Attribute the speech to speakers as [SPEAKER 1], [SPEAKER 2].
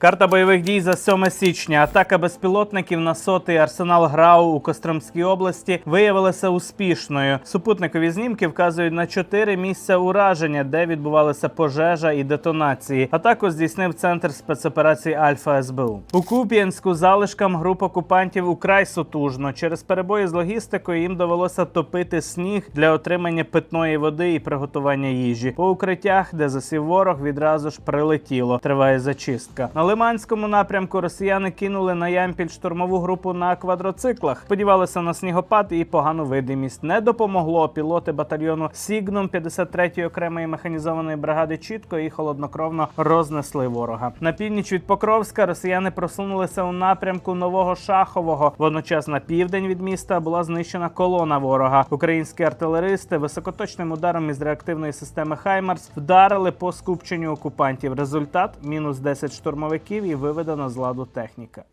[SPEAKER 1] Карта бойових дій за 7 січня. Атака безпілотників на сотий арсенал ГРАУ у Костромській області виявилася успішною. Супутникові знімки вказують на чотири місця ураження, де відбувалися пожежа і детонації. Атаку здійснив центр спецоперацій Альфа СБУ. У Куп'янську залишкам груп окупантів украй сутужно. Через перебої з логістикою їм довелося топити сніг для отримання питної води і приготування їжі. По укриттях, де засів ворог, відразу ж прилетіло. Триває зачистка. Лиманському напрямку росіяни кинули на ямпіль штурмову групу на квадроциклах. Сподівалися на снігопад і погану видимість. Не допомогло. Пілоти батальйону Сігнум 53-ї окремої механізованої бригади чітко і холоднокровно рознесли ворога. На північ від Покровська росіяни просунулися у напрямку нового Шахового. Водночас на південь від міста була знищена колона ворога. Українські артилеристи високоточним ударом із реактивної системи Хаймарс вдарили по скупченню окупантів. Результат мінус 10 штурмовиків і виведена з ладу техніка.